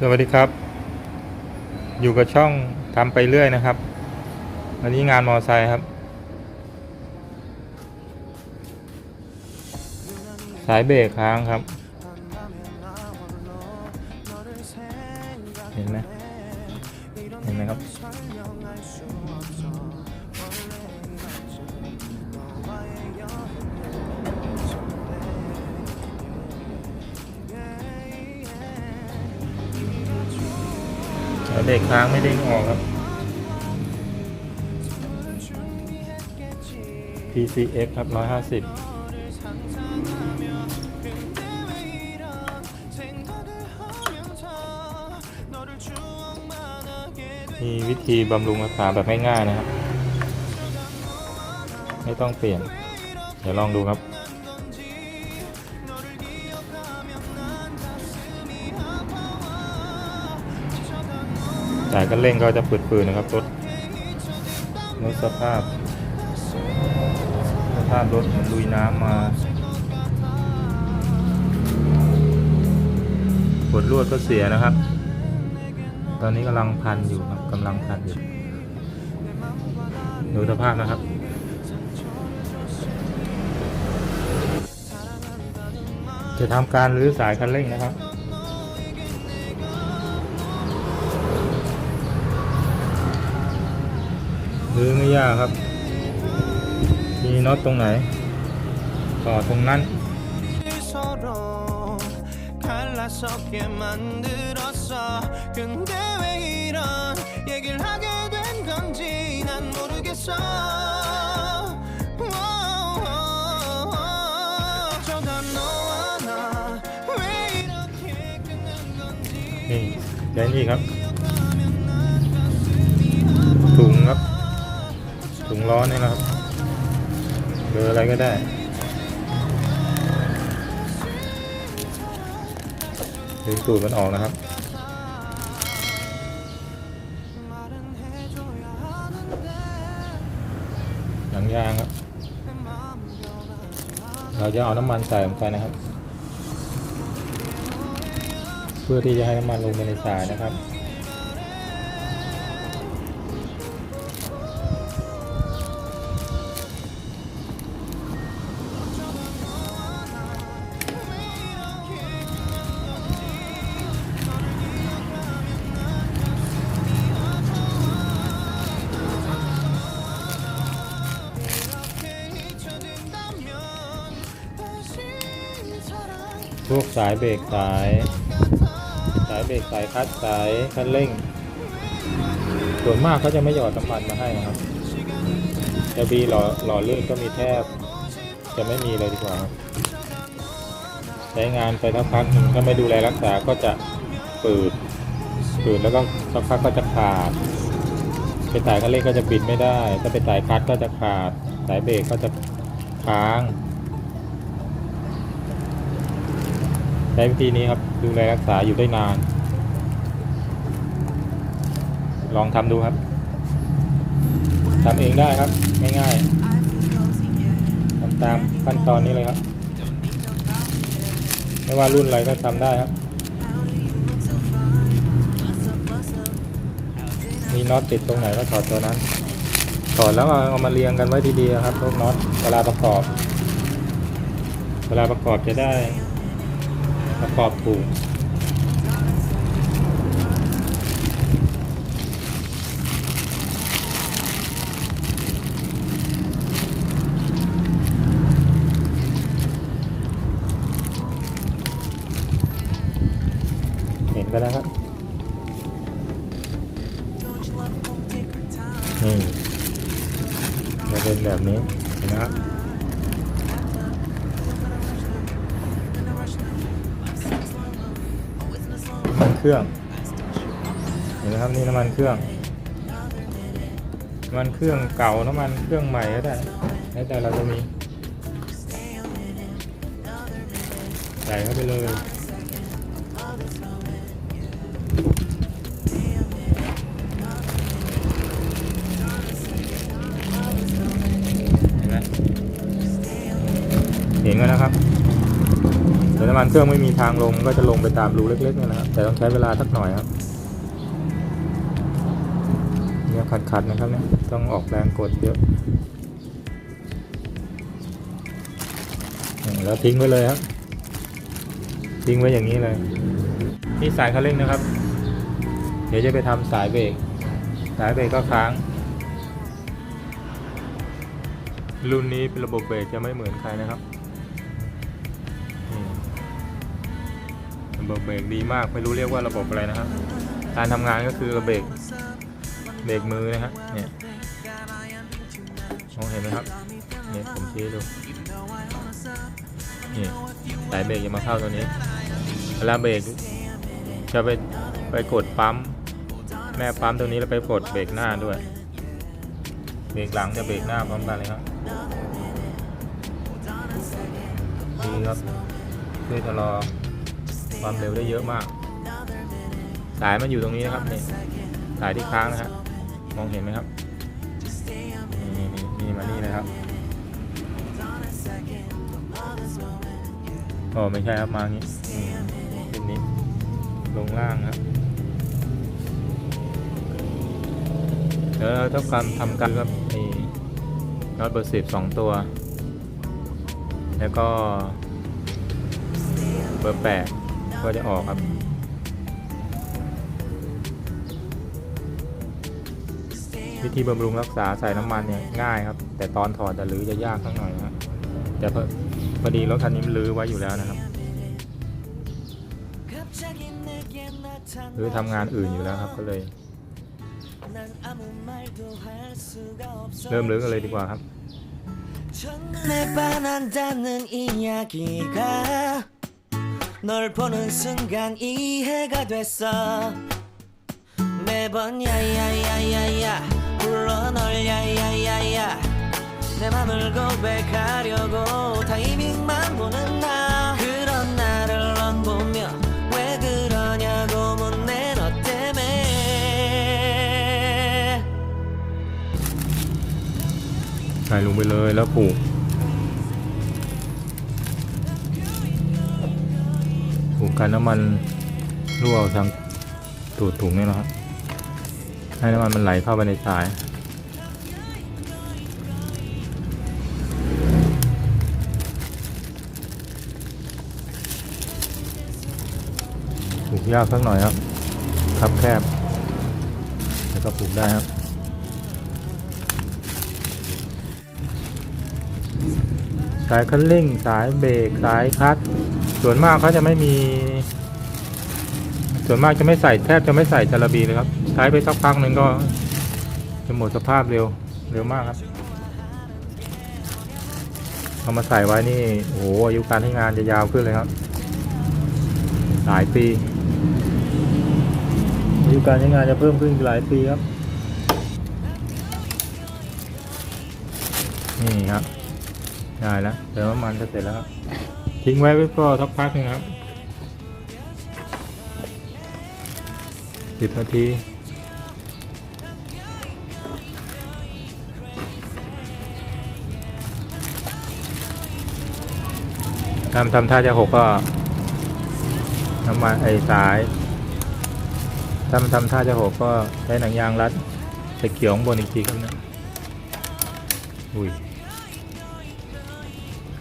สวัสดีครับ อยู่กับช่องทำไปเรื่อยนะครับ วันนี้งานมอไซค์ครับ สายเบรกค้างครับ เห็นไหม สายเบรกค้างไม่เด้งออกครับ PCX ครับ 150มีวิธีบำรุงรักษาแบบง่ายๆนะครับ ไม่ต้องเปลี่ยน เดี๋ยวลองดูครับ กันเร่งก็จะปืดๆนะครับรถรถสภาพ สภาพรถเหมือนลุยน้ำมาปวดลวดก็เสียนะครับ ตอนนี้กำลังพันอยู่ครับกำลังพันอยู่ดูสภาพนะครับจะทำการรื้อสายคันเร่งนะครับ หรือไม่ยากครับ มีน็อตตรงไหน ต่อตรงนั้น นี่และนี่ครับถุงครับ ล้อนี่นะครับเบอร์อะไรก็ได้ดึงตูดมันออกนะครับหนังยางครับ เราจะเอาน้ำมันใส่ลงไปนะครับ เพื่อที่จะให้น้ำมันลงไปในสายนะครับ พวกสายเบรกสาย สายเบรกสายคัดสายคันเร่ง ส่วนมากเขาจะไม่หยอดน้ำมันมาให้นะครับจะบีหล่อหล่อลื่นก็มีแทบ จะไม่มีเลยดีกว่าครับใช้งานไปสักพักหนึ่งถ้าไม่ดูแลรักษาก็จะปืดปืดแล้วก็สักพักก็จะขาดไปสายคันเร่งก็จะบิดไม่ได้ ถ้าไปสายคัดก็จะขาด สายเบรกก็จะค้าง ใช้วิธีนี้ครับดูแลรักษาอยู่ได้นาน ลองทำดูครับทำเองได้ครับ ง่ายๆทำตามขั้นตอนนี้เลยครับ ไม่ว่ารุ่นอะไรก็ทำได้ครับ มีน็อตติดตรงไหนก็ถอดตัวนั้น ถอดแล้วเอามาเรียงกันไว้ดีๆครับพวกน็อตเวลาประกอบ เวลาประกอบจะได้ ประกอบถูกเห็นไปแล้วครับนี่จะเป็นแบบนี้เห็นนะครับำมันเครื่องเห็นไหมครับนี่น้ำมันเครื่องน้ำมันเครื่องเก่าน้ำมันเครื่องใหม่ก็ได้แล้วแต่เราจะมีใส่เข้าไปเลยเห็นไหมเห็นกันนะครับ น้ำมันเครื่องไม่มีทางลงก็จะลงไปตามรูเล็กๆนี่นะครับ แต่ต้องใช้เวลาสักหน่อยครับเนี่ยขัดๆนะครับเนี่ยต้องออกแรงกดเยอะแล้วทิ้งไว้เลยครับ ทิ้งไว้อย่างนี้เลยนี่สายคันเร่งนะครับ เดี๋ยวจะไปทำสายเบรกสายเบรกก็ค้าง รุ่นนี้เป็นระบบเบรกจะไม่เหมือนใครนะครับ ระบบเบรกดีมากไม่รู้เรียกว่าระบบอะไรนะครับการทำงานก็คือเบรกเบรกมือนะฮะเนี่ยมองเห็นไหมครับเนี่ยผมชี้ดูนี่สายเบรกจะมาเข้าตัวนี้เวลาเบรกจะไปไปกดปั๊มแม่ปั๊มตัวนี้แล้วไปกดเบรกหน้าด้วย เบรกหลังจะเบรกหน้าพร้อมกันเลยครับดีครับช่วยชะลอ ความเร็วได้เยอะมาก สายมันอยู่ตรงนี้นะครับนี่สายที่ค้างนะฮะมองเห็นไหมครับนี่นี่นี่มานี่นะครับอ๋อไม่ใช่ครับมาอย่างนี้อืมขึ้นนี้ลงล่างครับเดี๋ยวเราต้องการทำการครับมีน็อตเบอร์สิบสองตัว แล้วก็เบอร์แปด ก็จะออกครับวิธีบำรุงรักษาใส่น้ำมันเนี่ยง่ายครับ แต่ตอนถอดจะรื้อจะยากสักหน่อยนะครับแต่พอพอดีรถคันนี้มันรื้อไว้อยู่แล้วนะครับหรือทำงานอื่นอยู่แล้วครับก็เลย เริ่มรื้อกันเลยดีกว่าครับ 널 보는 순간 이해가 됐어 매번 야야야야야 불러 널 야야야야 내 맘을 고백하려고 타이밍만 보는 나 그런 나를 넌 보며 왜 그러냐고 묻네 너 때문에 ใส่ลงไปเลยแล้วผูก ผูกกันน้ำมันรั่วทางตูดถุงนี่นะครับ ให้น้ำมันมันไหลเข้าไปในสายผูกยากสักหน่อยครับ ครับแคบ แล้วก็ผูกได้ครับสายคันเร่ง สายเบรก สายคัตช์ ส่วนมากเขาจะไม่มี ส่วนมากจะไม่ใส่แทบจะไม่ใส่จาระบีเลยครับ ใช้ไปสักพักหนึ่งก็จะหมดสภาพเร็วเร็วมากครับเอามาใส่ไว้นี่โอ้โหอายุการใช้งานจะยาวขึ้นเลยครับ หลายปีอายุการใช้งานจะเพิ่มขึ้นหลายปีครับ นี่ครับ ได้แล้วเติมน้ำมันก็เสร็จแล้วครับ ทิ้งไว้ไว้ก็สักพักนึงครับสิบนาทีทำทำท่าจะหกก็น้ำมันไอสายทำทำท่าจะหกก็ใช้หนังยางรัดตะเกียงบนอีกทีครับนะอุ้ย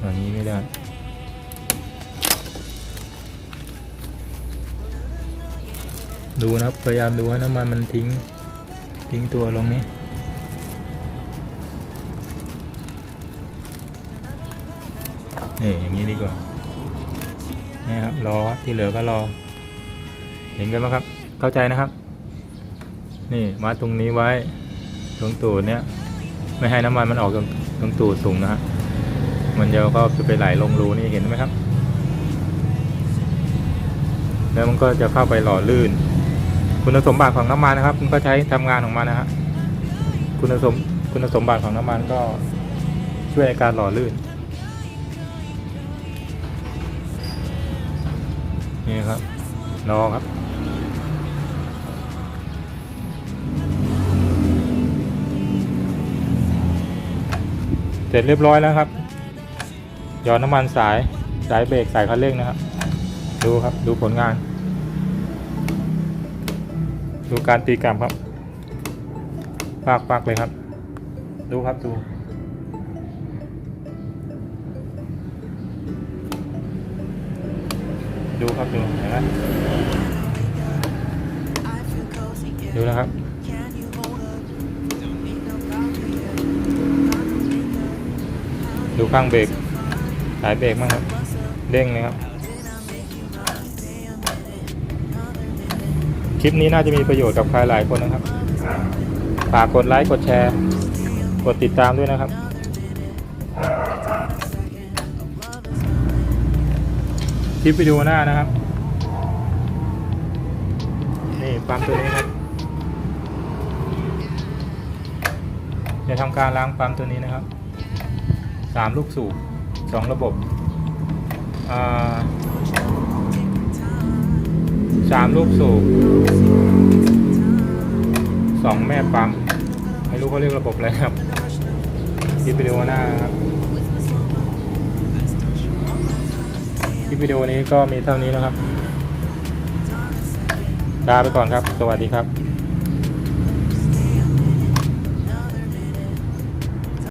อันนี้ไม่ได้ ดูนะครับพยายามดูให้น้ำมันมันทิ้ง ทิ้งตัวลงนี้นี่อย่างนี้ดีกว่านี่ครับรอที่เหลือก็รอ เห็นกันไหมครับ เข้าใจนะครับ นี่มาตรงนี้ไว้ตรงตูดเนี้ยไม่ให้น้ำมันมันออกตรงตรงตูดสูงนะฮะมันจะก็จะไปไหลลงรูนี่เห็นไหมครับ แล้วมันก็จะเข้าไปหล่อลื่น คุณสมบัติของน้ำมันนะครับ มันก็ใช้ทำงานของมันนะฮะคุณสมคุณสมบัติของน้ำมันก็ช่วยในการหล่อลื่นนี่ครับรอครับเสร็จเรียบร้อยแล้วครับหยอดน้ำมันสายสายเบรกสายคันเร่งนะครับ ดูครับดูผลงาน ดูการตีกลับครับปากปากเลยครับ ดูครับดูดูครับดูเห็นไหมดูนะครับดูข้างเบรกสายเบรกมั้างครับ เด้งเลยครับ คลิปนี้น่าจะมีประโยชน์กับใครหลายคนนะครับ ฝากกดไลค์ กดแชร์ กดติดตามด้วยนะครับ คลิปวิดีโอหน้านะครับ นี่ปั๊มตัวนี้ครับ จะทำการล้างปั๊มตัวนี้นะครับสามลูกสูบสองระบบอ่า สามลูกสูบสองแม่ปั๊ม ไม่รู้เขาเรียกระบบอะไรครับคลิปวิดีโอหน้านะครับคลิปวิดีโอนี้ก็มีเท่านี้นะครับลาไปก่อนครับ สวัสดีครับ